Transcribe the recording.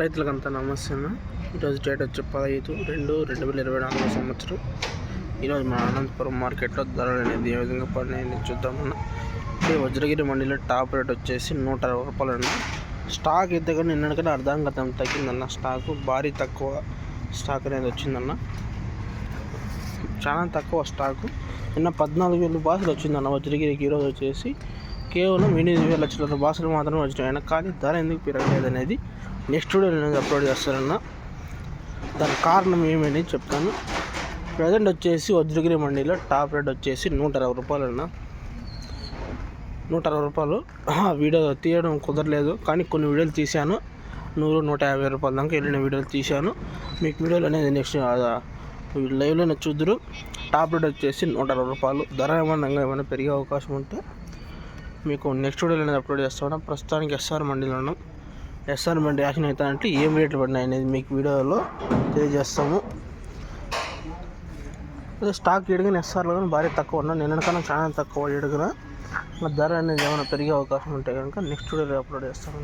రైతులకంతా నమస్తే అన్న ఈరోజు డేట్ వచ్చి పదహైదు రెండు రెండు వేల ఇరవై నాలుగో సంవత్సరం. ఈరోజు మన అనంతపురం మార్కెట్లో ధరలు అనేది ఏ విధంగా పడినాయని చూద్దామన్న. ఈ వజ్రగిరి మండీలో టాప్ రేట్ వచ్చేసి నూట అరవై రూపాయలు అన్న స్టాక్ అయితే కానీ నిన్నటికంటే అర్ధం గతం తగ్గిందన్న. స్టాకు భారీ తక్కువ స్టాక్ అనేది వచ్చిందన్న. చాలా తక్కువ స్టాకు. నిన్న పద్నాలుగు వేలు బాసులు వచ్చిందన్న వజ్రగిరికి. ఈరోజు వచ్చేసి కేవలం ఎనిమిది వేల లక్షల బాసులు మాత్రమే వచ్చినాయి కానీ ధర ఎందుకు పెరగలేదు అనేది నెక్స్ట్ వీడియో నేను అప్లోడ్ చేస్తానన్న. దాని కారణం ఏమని చెప్తాను. ప్రజెంట్ వచ్చేసి వజ్రగిరి మండీలో టాప్ రేట్ వచ్చేసి నూట అరవై రూపాయలు అన్న నూట అరవై రూపాయలు. వీడియో తీయడం కుదరలేదు. కానీ కొన్ని వీడియోలు తీశాను. నూరు నూట యాభై రూపాయల దాకా వెళ్ళిన వీడియోలు తీశాను. మీకు వీడియోలు అనేది నెక్స్ట్ లైవ్లోనే చూద్దరు. టాప్ రేట్ వచ్చేసి నూట అరవై రూపాయలు. ధర ఏమన్నా ఏమైనా పెరిగే అవకాశం ఉంటే మీకు నెక్స్ట్ వీడియోలో అనేది అప్లోడ్ చేస్తాను. ప్రస్తుతానికి ఎస్ఆర్ మండీలో ఉన్నాం ఎస్ఆర్ మండీ యాక్షన్ అవుతానంటే ఏం రేట్లు పడినాయి అనేది మీకు వీడియోలో తెలియజేస్తాము. అదే స్టాక్ ఎడిగిన ఎస్ఆర్లో కానీ భారీ తక్కువ ఉన్నా. నిన్నకన్నా చాలా తక్కువ ఎడిగిన ధర అనేది ఏమైనా పెరిగే అవకాశం ఉంటే కనుక నెక్స్ట్ వీడియోలో అప్లోడ్ చేస్తాను.